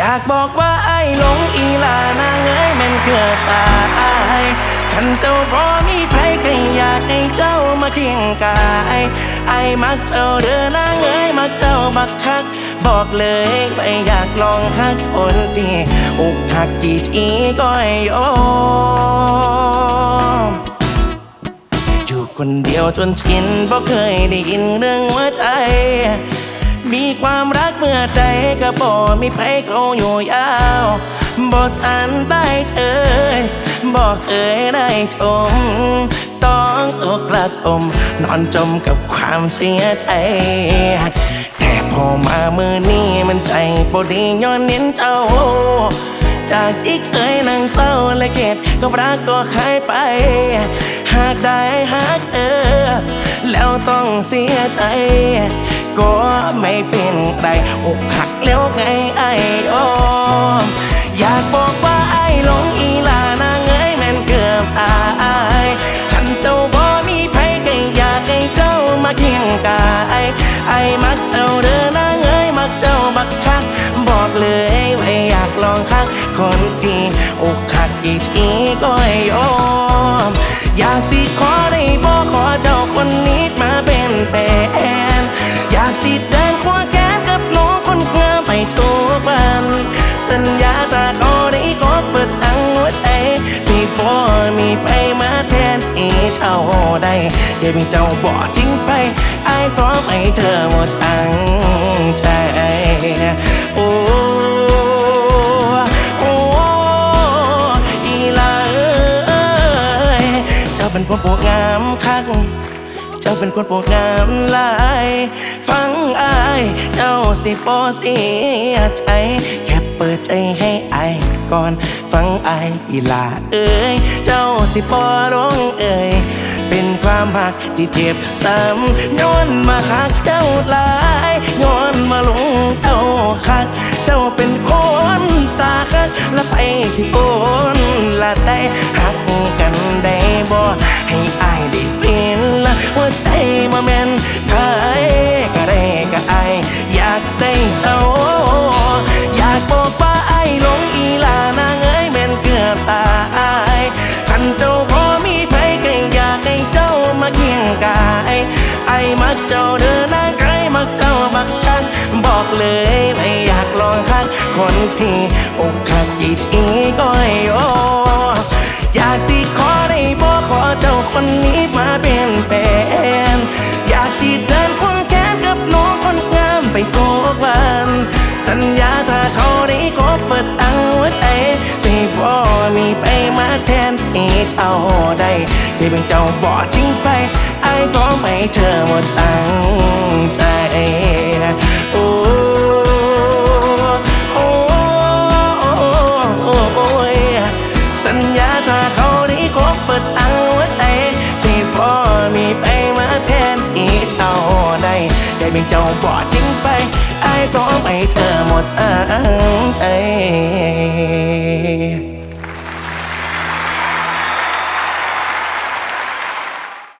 อยากบอกว่าไอ้หลงอีลานางเอ้ยมันเกือบตายคันเจ้าพอมีไผก็อยากให้เจ้ามาเคียงกาย ไอ้มักเจ้าเด้อนางเอ้ยมักเจ้าบักคัก บอกเลยไปอยากลองฮักคนที่อกหักกี่ทีก็ยอมอยู่คนเดียวจนชินบ่เคยได้ยินเรื่องหัวใจ มีความรักเมื่อใดก็บ่มีไผเขาอยู่ยาวบ่ทันได้เธอบ่เคยได้ชม ต้องถูกกระทมนอนจมกับความเสียใจ แต่พอมามือนี้มันใจบ่ดีย้อนเน้นเจ้า จากที่เคยนั่งเศร้าและเกตก็รักก็หายไป หากได้หากเธอแล้วต้องเสียใจ ก็ไม่เป็นไรอกหักแล้วไงไอ้ออมอยากบอกว่าไอ้หลงอีลานาเอ้ยแม่นเกือบตายคันเจ้าบ่มีไผก็อยากให้เจ้ามาเคียงกายไอ้มักเจ้าเด้อนาเอ้ยมักเจ้าบักคักบอกเลยว่าอยากลองคักคนที่อกหักอีกทีก็ยอมอยากสิขอได้บ จ้าเดี๋ยวมีเจ้าบอกจริงไปไอ้พร้อมให้เธอหมดทั้งใจโอ้โอ้อีลาเอ้ยเจ้าเป็นคนโปรดงามคักเจ้าเป็นคนโปรดงามหลายฟังอายเจ้าสิบอเสียใจแค่เปิดใจให้ไอก่อนฟังไออีลาเอ้ยเจ้าสิบอร้องเอ้ยามหักที่เจ็บซ้ำย้อนมาหักเจ้าหลายย้อนมาลงเจ้าคัก เจ้าเป็นคนตาคักและไปที่โอนละได้หักกันได้บ่ให้อายได้ฟินละว่าใจมาแม่นพายก็ได้ก็อายอยากได้เจ้า อยากบอกว่าไอ้หลงอีลานางเอ้ยแม่นเกือบตายคันเจ้า เคียงกาย ไอ้มักเจ้าเดินนางไกลมักเจ้าบักคันบอกเลยไม่อยากลองคันคนที่อกหักกี่ทีก็ยออยากสิขอได้บอกขอเจ้าคนนี้มาเป็นแฟนอยากสิเดินควงแขนกับน้องคนงามไปทุกวันสัญญา แทนที่เจ้าได้ที่เป็นเจ้าบ่ทิ้งไปไอ้ก็ไม่เธอหมดทั้งใจโอ้โอ้สัญญาถ้าเขาได้ขอเปิดทางหัวใจสิบ่อมีไปมาแทนที่เจ้าได้ได้เป็นเจ้าบ่ทิ้งไปไอ้ก็ไม่เธอหมดทั้งใจ